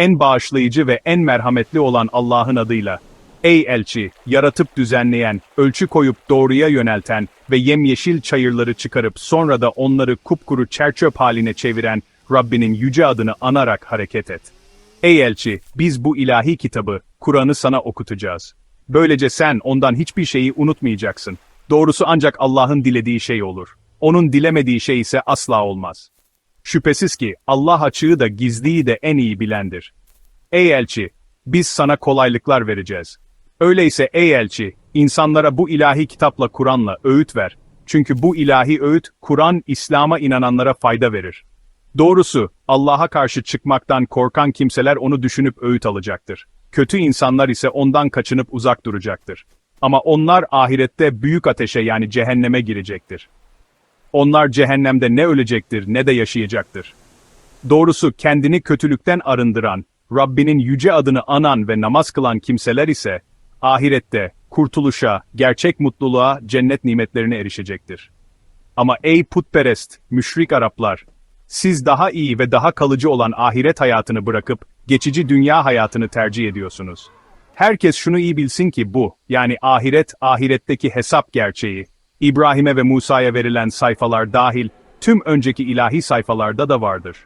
en bağışlayıcı ve en merhametli olan Allah'ın adıyla. Ey elçi, yaratıp düzenleyen, ölçü koyup doğruya yönelten ve yemyeşil çayırları çıkarıp sonra da onları kupkuru çerçöp haline çeviren Rabbinin yüce adını anarak hareket et. Ey elçi, biz bu ilahi kitabı, Kur'an'ı sana okutacağız. Böylece sen ondan hiçbir şeyi unutmayacaksın. Doğrusu ancak Allah'ın dilediği şey olur. Onun dilemediği şey ise asla olmaz. Şüphesiz ki Allah açığı da gizliyi de en iyi bilendir. Ey elçi, biz sana kolaylıklar vereceğiz. Öyleyse ey elçi, insanlara bu ilahi kitapla Kur'an'la öğüt ver. Çünkü bu ilahi öğüt, Kur'an, İslam'a inananlara fayda verir. Doğrusu, Allah'a karşı çıkmaktan korkan kimseler onu düşünüp öğüt alacaktır. Kötü insanlar ise ondan kaçınıp uzak duracaktır. Ama onlar ahirette büyük ateşe yani cehenneme girecektir. Onlar cehennemde ne ölecektir ne de yaşayacaktır. Doğrusu kendini kötülükten arındıran, Rabbinin yüce adını anan ve namaz kılan kimseler ise, ahirette, kurtuluşa, gerçek mutluluğa, cennet nimetlerine erişecektir. Ama ey putperest, müşrik Araplar, siz daha iyi ve daha kalıcı olan ahiret hayatını bırakıp, geçici dünya hayatını tercih ediyorsunuz. Herkes şunu iyi bilsin ki bu, yani ahiret, ahiretteki hesap gerçeği, İbrahim'e ve Musa'ya verilen sayfalar dahil, tüm önceki ilahi sayfalarda da vardır.